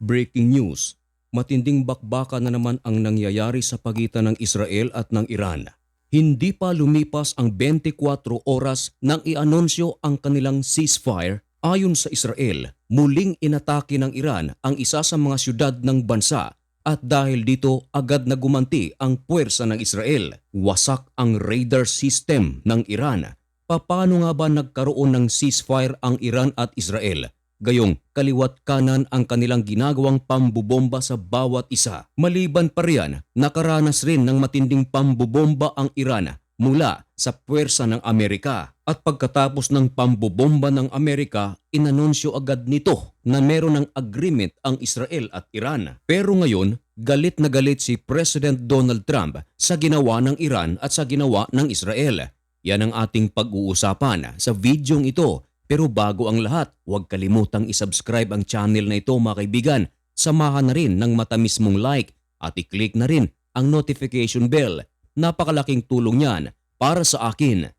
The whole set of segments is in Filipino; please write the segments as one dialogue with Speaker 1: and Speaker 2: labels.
Speaker 1: Breaking news, matinding bakbaka na naman ang nangyayari sa pagitan ng Israel at ng Iran. Hindi pa lumipas ang 24 oras nang ianunsyo ang kanilang ceasefire ayon sa Israel. Muling inatake ng Iran ang isa sa mga syudad ng bansa at dahil dito agad na gumanti ang puwersa ng Israel. Wasak ang radar system ng Iran. Paano nga ba nagkaroon ng ceasefire ang Iran at Israel? Gayong kaliwat kanan ang kanilang ginagawang pambubomba sa bawat isa. Maliban pa riyan, nakaranas rin ng matinding pambubomba ang Iran mula sa puwersa ng Amerika. At pagkatapos ng pambubomba ng Amerika, inanunsyo agad nito na meron ng agreement ang Israel at Iran. Pero ngayon, galit na galit si President Donald Trump sa ginawa ng Iran at sa ginawa ng Israel. Yan ang ating pag-uusapan sa videong ito. Pero bago ang lahat, huwag kalimutang isubscribe ang channel na ito mga kaibigan. Samahan na rin ng matamis mong like at i-click na rin ang notification bell. Napakalaking tulong yan para sa akin.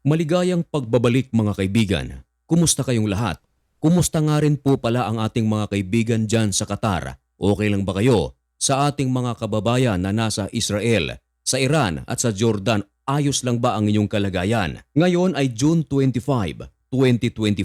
Speaker 1: Maligayang pagbabalik mga kaibigan. Kumusta kayong lahat? Kumusta nga rin po pala ang ating mga kaibigan dyan sa Qatar? Okay lang ba kayo? Sa ating mga kababayan na nasa Israel, sa Iran at sa Jordan, ayos lang ba ang inyong kalagayan? Ngayon ay June 25, 2025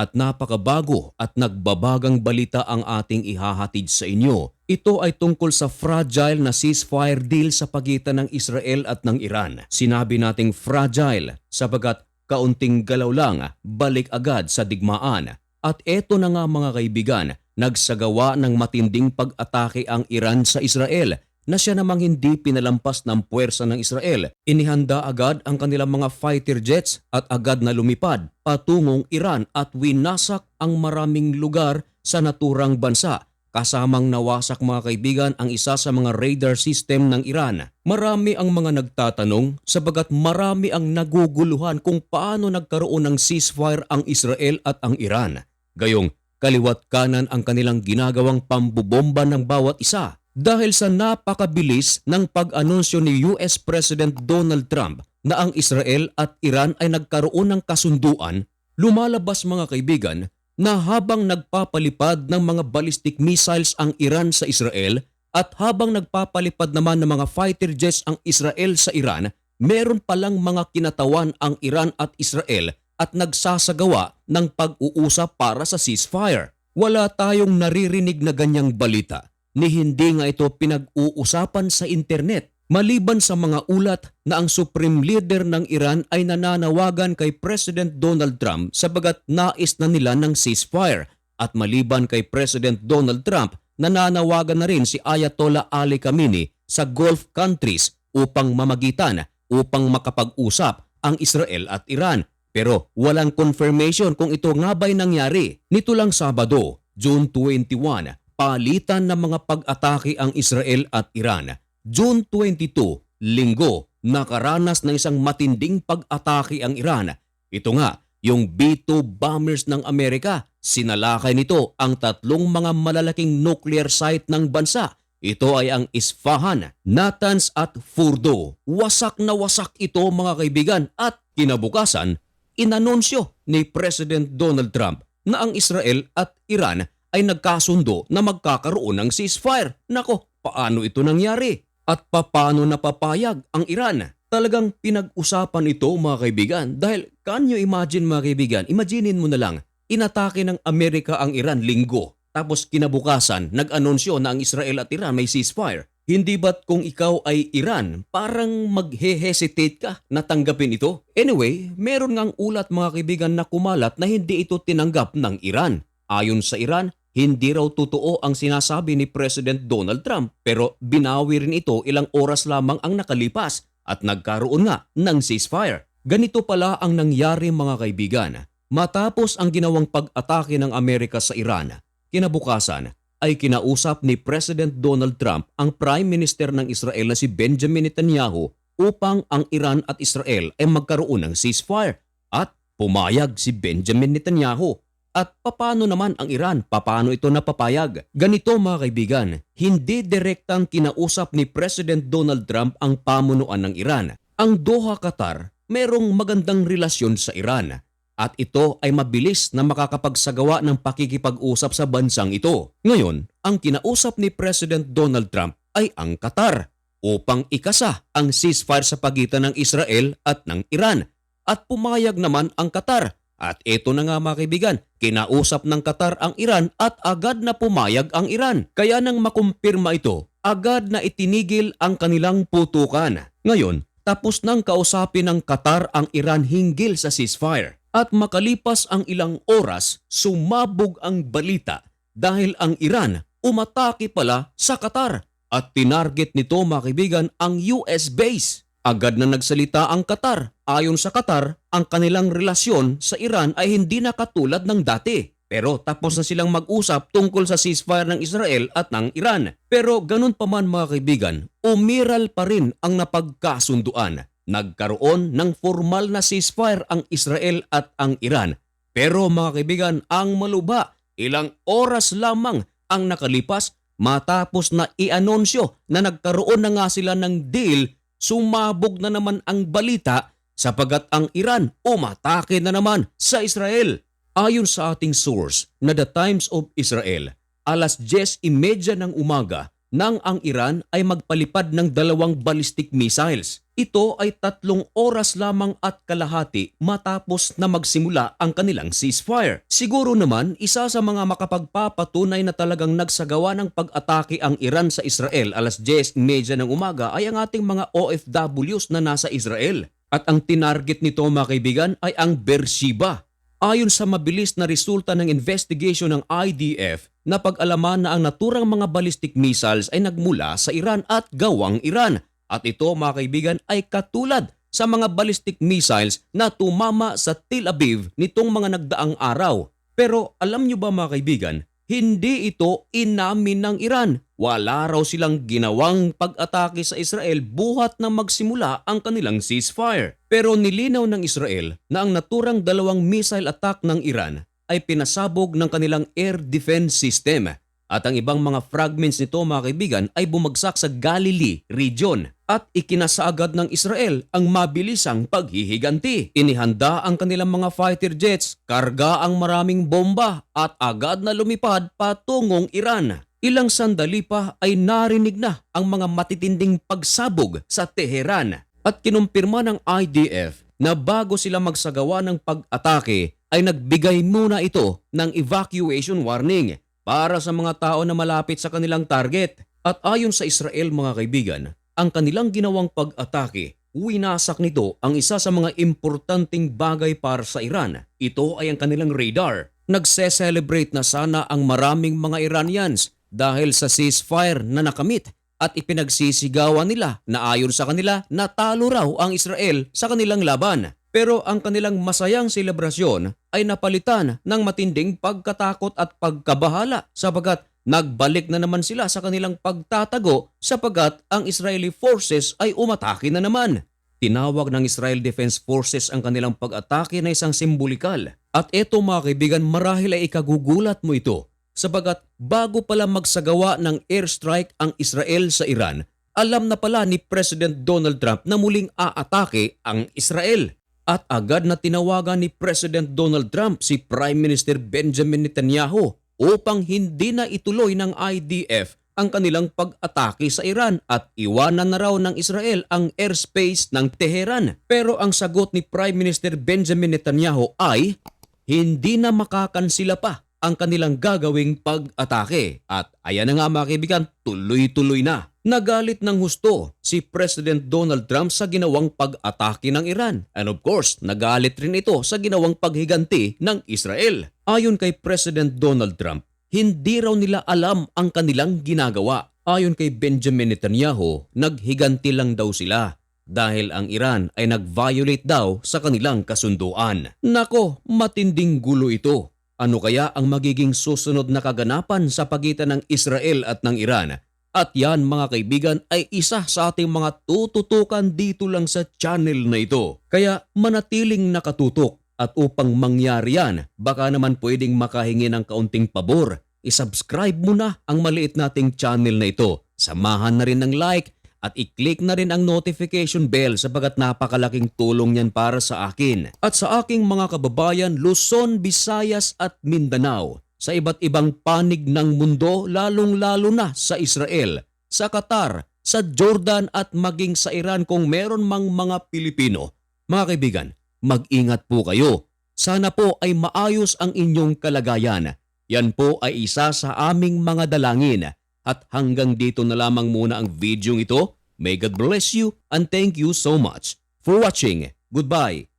Speaker 1: at napakabago at nagbabagang balita ang ating ihahatid sa inyo. Ito ay tungkol sa fragile na ceasefire deal sa pagitan ng Israel at ng Iran. Sinabi nating fragile sapagat kaunting galaw lang balik agad sa digmaan. At eto na nga mga kaibigan, nagsagawa ng matinding pag-atake ang Iran sa Israel na siya namang hindi pinalampas ng puwersa ng Israel. Inihanda agad ang kanilang mga fighter jets at agad na lumipad patungong Iran at winasak ang maraming lugar sa naturang bansa. Kasamang nawasak mga kaibigan ang isa sa mga radar system ng Iran. Marami ang mga nagtatanong sabagat marami ang naguguluhan kung paano nagkaroon ng ceasefire ang Israel at ang Iran. Gayong kaliwat kanan ang kanilang ginagawang pambubomba ng bawat isa dahil sa napakabilis ng pag-anunsyo ni US President Donald Trump na ang Israel at Iran ay nagkaroon ng kasunduan, lumalabas mga kaibigan na habang nagpapalipad ng mga ballistic missiles ang Iran sa Israel at habang nagpapalipad naman ng mga fighter jets ang Israel sa Iran, meron palang mga kinatawan ang Iran at Israel at nagsasagawa ng pag-uusap para sa ceasefire. Wala tayong naririnig na ganyang balita ni hindi nga ito pinag-uusapan sa internet maliban sa mga ulat na ang Supreme Leader ng Iran ay nananawagan kay President Donald Trump sabagat nais na nila ng ceasefire at maliban kay President Donald Trump nananawagan na rin si Ayatollah Ali Khamenei sa Gulf countries upang mamagitan upang makapag-usap ang Israel at Iran pero walang confirmation kung ito nga ba'y nangyari. Nito lang Sabado, June 21, palitan ng mga pag-atake ang Israel at Iran. June 22, linggo, nakaranas ng isang matinding pag-atake ang Iran. Ito nga, yung B-2 bombers ng Amerika. Sinalakay nito ang tatlong mga malalaking nuclear site ng bansa. Ito ay ang Isfahan, Natanz at Furdo. Wasak na wasak ito mga kaibigan at kinabukasan, inanunsyo ni President Donald Trump na ang Israel at Iran ay nagkasundo na magkakaroon ng ceasefire. Nako, paano ito nangyari? At paano napapayag ang Iran? Talagang pinag-usapan ito mga kaibigan dahil can you imagine mga kaibigan, imaginein mo na lang, inatake ng Amerika ang Iran linggo tapos kinabukasan nag-anunsyo na ang Israel at Iran may ceasefire. Hindi ba't kung ikaw ay Iran, parang maghe-hesitate ka na tanggapin ito? Anyway, meron ngang ulat mga kaibigan na kumalat na hindi ito tinanggap ng Iran. Ayon sa Iran, hindi raw totoo ang sinasabi ni President Donald Trump pero binawi rin ito ilang oras lamang ang nakalipas at nagkaroon nga ng ceasefire. Ganito pala ang nangyari mga kaibigan. Matapos ang ginawang pag-atake ng Amerika sa Iran, kinabukasan ay kinausap ni President Donald Trump ang Prime Minister ng Israel na si Benjamin Netanyahu upang ang Iran at Israel ay magkaroon ng ceasefire at pumayag si Benjamin Netanyahu. At papano naman ang Iran? Papano ito napapayag? Ganito mga kaibigan, hindi direktang kinausap ni President Donald Trump ang pamunuan ng Iran. Ang Doha, Qatar, merong magandang relasyon sa Iran at ito ay mabilis na makakapagsagawa ng pakikipag-usap sa bansang ito. Ngayon, ang kinausap ni President Donald Trump ay ang Qatar upang ikasa ang ceasefire sa pagitan ng Israel at ng Iran. At pumayag naman ang Qatar. At ito na nga mga kaibigan, kinausap ng Qatar ang Iran at agad na pumayag ang Iran. Kaya nang makumpirma ito, agad na itinigil ang kanilang putukan. Ngayon, tapos nang kausapin ng Qatar ang Iran hinggil sa ceasefire. At makalipas ang ilang oras, sumabog ang balita dahil ang Iran umatake pala sa Qatar at tinarget nito mga kaibigan ang US base. Agad na nagsalita ang Qatar. Ayon sa Qatar, ang kanilang relasyon sa Iran ay hindi na katulad ng dati. Pero tapos na silang mag-usap tungkol sa ceasefire ng Israel at ng Iran. Pero ganun pa man mga kaibigan, umiral pa rin ang napagkasunduan. Nagkaroon ng formal na ceasefire ang Israel at ang Iran. Pero mga kaibigan, ang maluba, ilang oras lamang ang nakalipas matapos na i-anunsyo na nagkaroon na nga sila ng deal, sumabog na naman ang balita sapagat ang Iran umatake na naman sa Israel. Ayon sa ating source na The Times of Israel, alas 10.30 ng umaga nang ang Iran ay magpalipad ng dalawang ballistic missiles. Ito ay tatlong oras lamang at kalahati matapos na magsimula ang kanilang ceasefire. Siguro naman isa sa mga makapagpapatunay na talagang nagsagawa ng pag-atake ang Iran sa Israel alas 10.30 ng umaga ay ang ating mga OFWs na nasa Israel. At ang tinarget nito mga kaibigan ay ang Beersheba. Ayon sa mabilis na resulta ng investigation ng IDF, napag-alaman na ang naturang mga ballistic missiles ay nagmula sa Iran at gawang Iran. At ito mga kaibigan ay katulad sa mga ballistic missiles na tumama sa Tel Aviv nitong mga nagdaang araw. Pero alam nyo ba mga kaibigan, hindi ito inamin ng Iran. Wala raw silang ginawang pag-atake sa Israel buhat na magsimula ang kanilang ceasefire. Pero nilinaw ng Israel na ang naturang dalawang missile attack ng Iran ay pinasabog ng kanilang air defense system at ang ibang mga fragments nito mga kaibigan ay bumagsak sa Galilee region at ikinasaagad ng Israel ang mabilisang paghihiganti. Inihanda ang kanilang mga fighter jets, karga ang maraming bomba at agad na lumipad patungong Iran. Ilang sandali pa ay narinig na ang mga matitinding pagsabog sa Teheran at kinumpirma ng IDF na bago sila magsagawa ng pag-atake ay nagbigay muna ito ng evacuation warning para sa mga tao na malapit sa kanilang target. At ayon sa Israel mga kaibigan, ang kanilang ginawang pag-atake, winasak nito ang isa sa mga importanteng bagay para sa Iran. Ito ay ang kanilang radar. Nagse-celebrate na sana ang maraming mga Iranians dahil sa ceasefire na nakamit at ipinagsisigawan nila na ayon sa kanila natalo raw ang Israel sa kanilang laban. Pero ang kanilang masayang selebrasyon ay napalitan ng matinding pagkatakot at pagkabahala sapagat nagbalik na naman sila sa kanilang pagtatago sapagat ang Israeli forces ay umatake na naman. Tinawag ng Israel Defense Forces ang kanilang pag-atake na isang simbolikal. At eto mga kaibigan, marahil ay ikagugulat mo ito sapagat bago pala magsagawa ng airstrike ang Israel sa Iran, alam na pala ni President Donald Trump na muling aatake ang Israel. At agad na tinawagan ni President Donald Trump si Prime Minister Benjamin Netanyahu upang hindi na ituloy ng IDF ang kanilang pag-atake sa Iran at iwanan na raw ng Israel ang airspace ng Teheran. Pero ang sagot ni Prime Minister Benjamin Netanyahu ay hindi na makakansila pa ang kanilang gagawing pag-atake. At ayan na nga mga kaibigan, tuloy-tuloy na. Nagalit ng husto si President Donald Trump sa ginawang pag-atake ng Iran. And of course, nagalit rin ito sa ginawang paghiganti ng Israel. Ayon kay President Donald Trump, hindi raw nila alam ang kanilang ginagawa. Ayon kay Benjamin Netanyahu, naghiganti lang daw sila dahil ang Iran ay nag-violate daw sa kanilang kasunduan. Nako, matinding gulo ito. Ano kaya ang magiging susunod na kaganapan sa pagitan ng Israel at ng Iran? At yan mga kaibigan ay isa sa ating mga tututukan dito lang sa channel na ito. Kaya manatiling nakatutok at upang mangyari yan, baka naman pwedeng makahingi ng kaunting pabor. I-subscribe mo na ang maliit nating channel na ito. Samahan na rin ng like at i-click na rin ang notification bell sapagat napakalaking tulong yan para sa akin. At sa aking mga kababayan Luzon, Visayas at Mindanao sa iba't ibang panig ng mundo lalong-lalo na sa Israel, sa Qatar, sa Jordan at maging sa Iran kung meron mang mga Pilipino. Mga kaibigan, mag-ingat po kayo. Sana po ay maayos ang inyong kalagayan. Yan po ay isa sa aming mga dalangin. At hanggang dito na lamang muna ang video ito. May God bless you and thank you so much for watching. Goodbye.